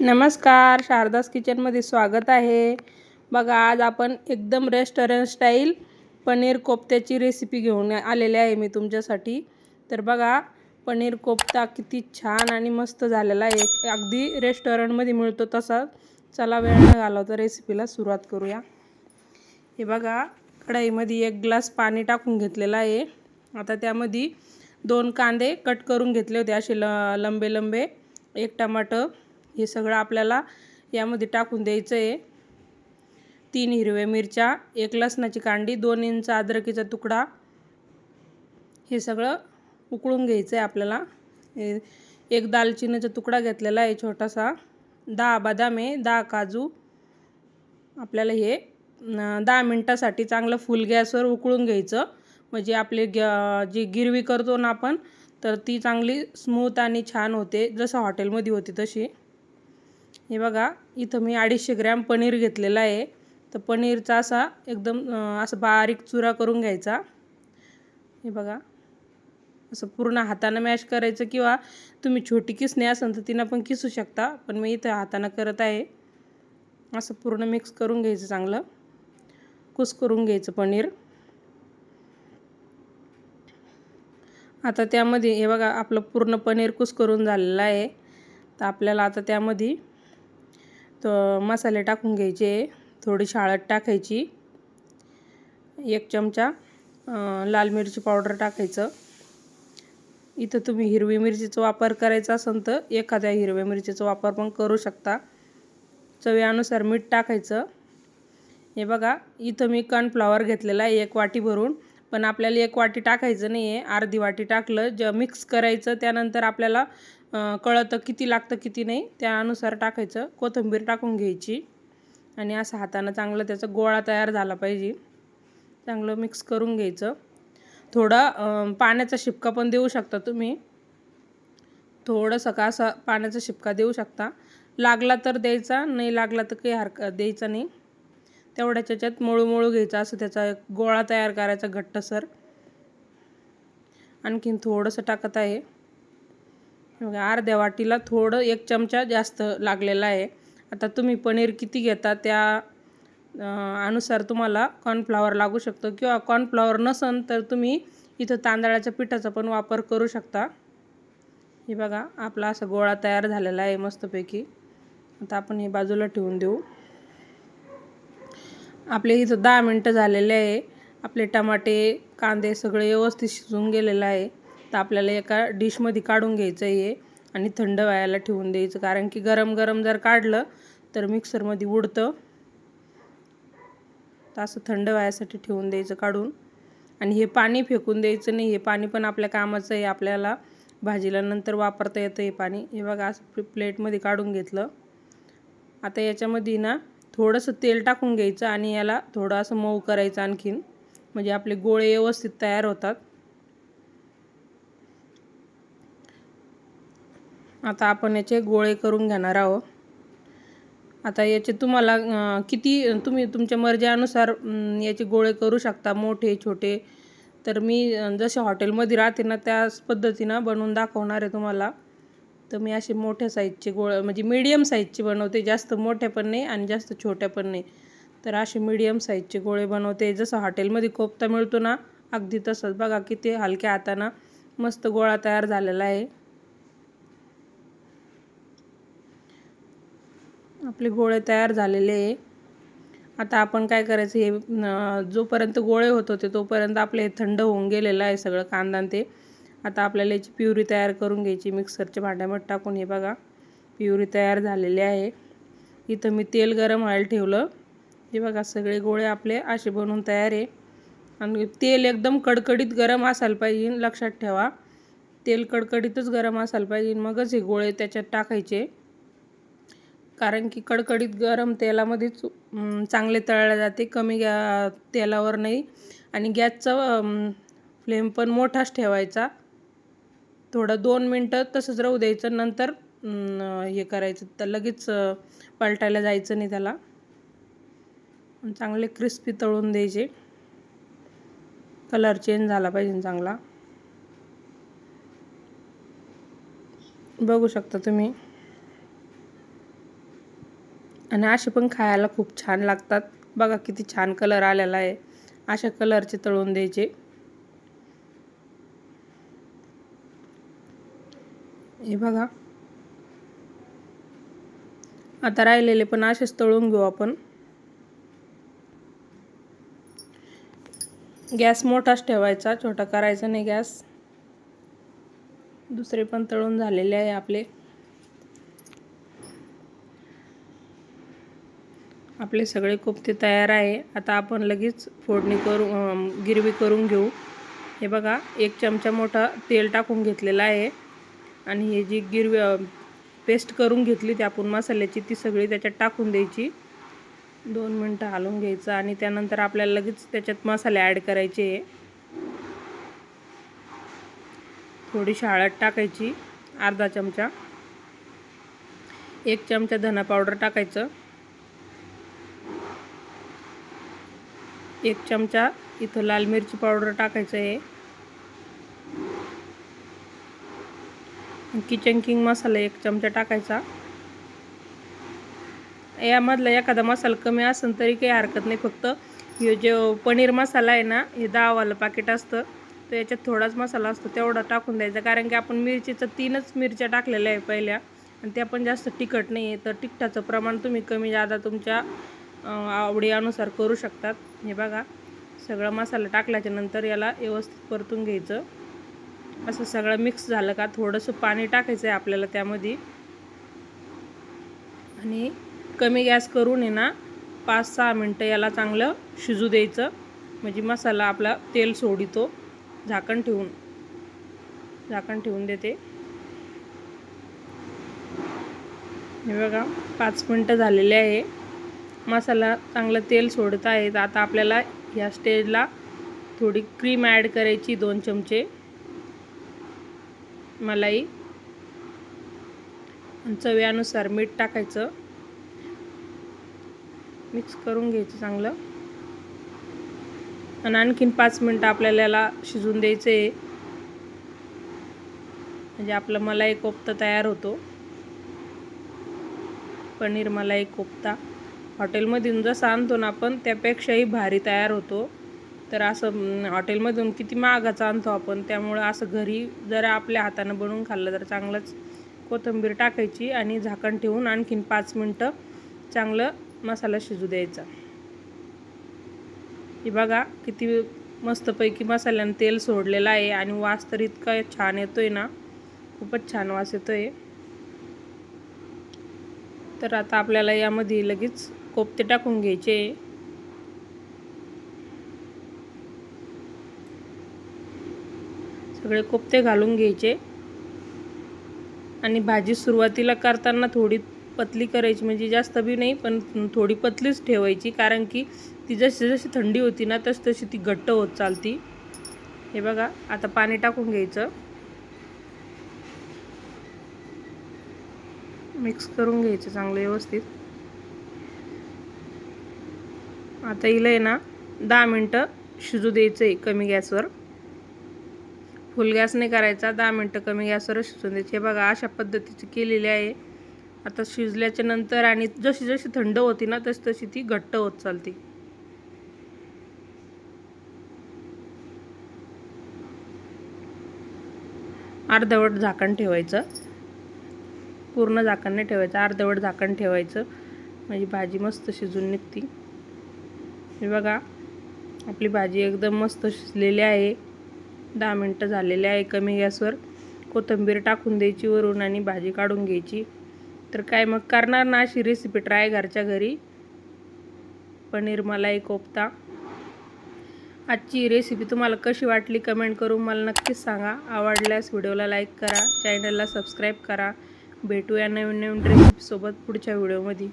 नमस्कार शारदास किचनमध्ये स्वागत आहे. बघा आज आपण एकदम रेस्टॉरंट स्टाईल पनीर कोफ्त्याची रेसिपी घेऊन आलेले आहे मी तुमच्यासाठी. तर बघा पनीर कोफ्ता किती छान आणि मस्त झालेला आहे. अगदी रेस्टॉरंटमध्ये मिळतो तसा. चला वेळ न घालवता रेसिपीला सुरुवात करूया. हे बघा कढाईमध्ये एक ग्लास पाणी टाकून घेतलेलं आहे. आता त्यामध्ये दोन कांदे कट करून घेतले होते असे ल लंबे लंबे एक टमाटर हे सगळं आपल्याला यामध्ये टाकून द्यायचं आहे तीन हिरव्या मिरच्या एक लसणाची कांडी दोन इंच अद्रकीचा तुकडा. हे सगळं उकळून घ्यायचं आहे आपल्याला एक दालचिनीचा तुकडा घेतलेला आहे छोटासा. दहा बदाम आहे दहा काजू. आपल्याला हे दहा मिनटासाठी चांगलं फुल गॅसवर उकळून घ्यायचं. म्हणजे आपले ग जी गिरवी करतो ना आपण तर ती चांगली स्मूथ आणि छान होते. जसं हॉटेलमध्ये होती तशी. हे बघा इथं मी अडीचशे ग्रॅम पनीर घेतलेला आहे. तर पनीरचा असा एकदम असं बारीक चुरा करून घ्यायचा. हे बघा असं पूर्ण हातानं मॅश करायचं किंवा तुम्ही छोटी किसणे असेल तर तिनं पण किसू शकता पण मी इथं हातानं करत आहे. असं पूर्ण मिक्स करून घ्यायचं चांगलं. कुस करून घ्यायचं पनीर. आता त्यामध्ये हे बघा आपलं पूर्ण पनीर कुस करून झालेलं आहे. तर आपल्याला आता त्यामध्ये तर मसाले टाकून घ्यायचे थोडी हळद टाकायची. एक चमचा लाल मिरची पावडर टाकायचं. इथं तुम्ही हिरवी मिरचीचा वापर करायचा असेल तर एखाद्या हिरव्या मिरचीचा वापर पण करू शकता. चवीनुसार मीठ टाकायचं. हे बघा इथं मी कॉर्नफ्लॉवर घेतलेला आहे एक वाटी भरून. पण आपल्याला एक वाटी टाकायचं नाही आहे अर्धी वाटी टाकलं ज मिक्स करायचं त्यानंतर आपल्याला कळतं किती लागतं किती नाही. त्यानुसार टाकायचं. कोथिंबीर टाकून घ्यायची. आणि असं हातानं चांगलं त्याचा गोळा तयार झाला पाहिजे. चांगलं मिक्स करून घ्यायचं. थोडं पाण्याचा शिपका पण देऊ शकता तुम्ही. थोडंसं का असा पाण्याचा शिपका देऊ शकता. लागला तर द्यायचा नाही लागला तर काही हरकत द्यायचा नाही. तेवढ्याच याच्यात मळू मळू घ्यायचा. असं त्याचा गोळा तयार करायचा घट्टसर. आणखीन थोडंसं टाकत आहे. अर्ध्या वाटीला थोडं एक चमचा जास्त लागलेला आहे. आता तुम्ही पनीर किती घेता त्या अनुसार तुम्हाला कॉर्नफ्लावर लागू शकतो. किंवा कॉर्नफ्लावर नसन तर तुम्ही इथं तांदळाच्या पिठाचा पण वापर करू शकता. हे बघा आपला असा गोळा तयार झालेला आहे मस्तपैकी. आता आपण हे बाजूला ठेवून देऊ. आपले इथं दहा मिनटं झालेले आहे. आपले टमाटे कांदे सगळे व्यवस्थित शिजून गेलेलं आहे. तर आपल्याला एका डिशमध्ये काढून घ्यायचं आहे आणि थंड व्हायला ठेवून द्यायचं. कारण की गरम गरम जर काढलं तर मिक्सरमध्ये उडतं. तर असं थंड व्हायसाठी ठेवून द्यायचं काढून. आणि हे पाणी फेकून द्यायचं नाही. हे पाणी पण आपल्या कामाचं आहे. आपल्याला भाजीला नंतर वापरता येतं हे पाणी. हे बघा असं प्लेटमध्ये काढून घेतलं. आता याच्यामध्ये ना थोडंसं तेल टाकून घ्यायचं आणि याला थोडं असं मऊ करायचं आणखीन. म्हणजे आपले गोळे व्यवस्थित तयार होतात. आता आपण याचे गोळे करून घेणार आहोत. आता याचे तुम्हाला किती तुम्ही तुमच्या मर्जीनुसार याचे गोळे करू शकता मोठे छोटे. तर मी जसे हॉटेलमध्ये राहते ना त्याच पद्धतीनं बनवून दाखवणार आहे तुम्हाला. तर मी असे मोठ्या साईजचे गोळे म्हणजे मीडियम साईजचे बनवते. जास्त मोठ्या पण नाही आणि जास्त छोट्या पण नाही. तर असे मीडियम साईजचे गोळे बनवते. जसं हॉटेलमध्ये कोफ्ता मिळतो ना अगदी तसंच. बघा किती हलक्या हाताना मस्त गोळा तयार झालेला आहे. आपले गोळे तयार झालेले आहे. आता आपण काय करायचं हे जोपर्यंत गोळे होत होते तोपर्यंत आपले थंड होऊन गेलेलं आहे सगळं कांदा ते. आता आपल्याला याची प्युरी तयार करून घ्यायची मिक्सरच्या भांड्यामध्ये टाकून हे बघा प्युरी तयार झालेली आहे. इथं मी तेल गरम व्हायला ठेवलं. हे बघा सगळे गोळे आपले असे बनवून तयार आहे. आणि तेल एकदम कडकडीत गरम असायला पाहिजे लक्षात ठेवा. तेल कडकडीतच गरम असायला पाहिजे मगच हे गोळे त्याच्यात टाकायचे. कारण की कडकडीत गरम तेलामध्येच चांगले तळले जाते कमी गॅ तेलावर नाही. आणि गॅसचा फ्लेम पण मोठाच ठेवायचा. थोडं दोन मिनटं तसंच राहू द्यायचं. नंतर हे करायचं. तर लगेच पलटायला जायचं नाही त्याला. चांगले क्रिस्पी तळून द्यायचे. कलर चेंज झाला पाहिजे चांगला. बघू शकता तुम्ही. आणि असे पण खायला खूप छान लागतात. बघा किती छान कलर आलेला आहे. अशा कलरचे तळून द्यायचे. हे बघा. आता राहिलेले पण असेच तळून घेऊ आपण. गॅस मोठाच ठेवायचा छोटा करायचा नाही गॅस. दुसरे पण तळून झालेले आहे आपले. आपले सगळे कोफ्ते तयार आहे. आता आपण लगेच फोडणी करून गिरवी करून घेऊ. हे बघा एक चमचा मोठा तेल टाकून घेतलेला आहे. आणि हे जी गिरवी पेस्ट करून घेतली ती आपण मसाल्याची ती सगळी त्याच्यात टाकून द्यायची. दोन मिनटं हलवून घ्यायचं आणि त्यानंतर आपल्याला लगेच त्याच्यात मसाले ॲड करायचे. थोडीशी हळद टाकायची अर्धा चमचा. एक चमचा धना पावडर टाकायचं. एक चमचा इथं लाल मिरची पावडर टाकायचं आहे. किचन किंग मसाला एक चमचा टाकायचा. यामधला एखादा मसाला कमी असेल तरी काही हरकत नाही फक्त हे जे पनीर मसाला आहे ना हे दहावालं पाकिट असतं. तर याच्यात थोडाच मसाला असतो तेवढा टाकून द्यायचा. कारण की आपण मिरचीचं तीनच मिरच्या टाकलेल्या आहे पहिल्या. आणि त्या पण जास्त तिखट नाही आहे तर तिखटाचं प्रमाण तुम्ही कमी जादा तुमच्या आवडीनुसार करू शकतात. हे बघा सगळा मसाला टाकल्याच्या नंतर याला व्यवस्थित परतून घ्यायचं. असं सगळं मिक्स झालं का थोडंसं पाणी टाकायचं आहे आपल्याला त्यामध्ये. आणि कमी गॅस करून आहे ना पाच सहा मिनटं याला चांगलं शिजू द्यायचं. म्हणजे मसाला आपला तेल सोडितो. झाकण ठेवून. झाकण ठेवून देते. हे बघा पाच मिनटं झालेले आहे. मसाला चांगलं तेल सोडत आहे आता आपल्याला ह्या स्टेजला थोडी क्रीम ॲड करायची दोन चमचे. मलाई. चव्यानुसार मीठ टाकायचं. मिक्स करून घ्यायचं चांगलं. आणि आणखीन पाच मिनटं आपल्याला शिजून द्यायचं आहे म्हणजे आपलं मलाई कोफ्ता तयार होतो. पनीर मलाई कोफ्ता. हॉटेलमधून जसं आणतो ना आपण त्यापेक्षाही भारी तयार होतो. तर असं हॉटेलमधून किती महागाचं आणतो आपण त्यामुळं असं घरी जरा आपल्या हातानं बनवून खाल्लं तर चांगलंच कोथिंबीर टाकायची आणि झाकण ठेवून आणखीन पाच मिनटं चांगलं मसाला शिजू द्यायचा. हे बघा किती मस्तपैकी मसाल्यानं तेल सोडलेलं आहे आणि वास तर इतका छान येतो आहे ना खूपच छान वास येतो आहे तर आता आपल्याला यामध्ये लगेच कोफ्ते टाकून घ्यायचे. सगळे कोफ्ते घालून घ्यायचे. आणि भाजी सुरुवातीला करताना थोडी पतली करायची म्हणजे जास्त बी नाही पण थोडी पतलीच ठेवायची कारण की ती जशी जशी थंडी होती ना तशी तशी ती घट्ट होत चालती. हे बघा आता पाणी टाकून घ्यायचं. मिक्स करून घ्यायचं चांगलं व्यवस्थित. आता हिला आहे ना दहा मिनटं शिजू द्यायचं आहे कमी गॅसवर. फुल गॅस नाही करायचा दहा मिनटं कमी गॅसवरच शिजून द्यायचे. बघा अशा पद्धतीची केलेली आहे. आता शिजल्याच्या नंतर आणि जशी जशी थंड होती ना तशी तशी ती घट्ट होत चालते. अर्धवट झाकण ठेवायचं. पूर्ण झाकण नाही ठेवायचं अर्धवट झाकण ठेवायचं. म्हणजे भाजी मस्त शिजून निघते. हे बघा आपली भाजी एकदम मस्त शिजलेली आहे. दहा मिनटं झालेले आहे कमी गॅसवर. कोथिंबीर टाकून द्यायची वरून आणि भाजी काढून घ्यायची. तर काय मग करणार ना अशी रेसिपी ट्राय घरच्या घरी. पनीर मलाई कोफ्ता. आजची रेसिपी तुम्हाला कशी वाटली कमेंट करून मला नक्कीच सांगा. आवडल्यास व्हिडिओला लाईक करा चॅनलला सबस्क्राईब करा. भेटूया नवीन नवीन रेसिपीसोबत पुढच्या व्हिडिओमध्ये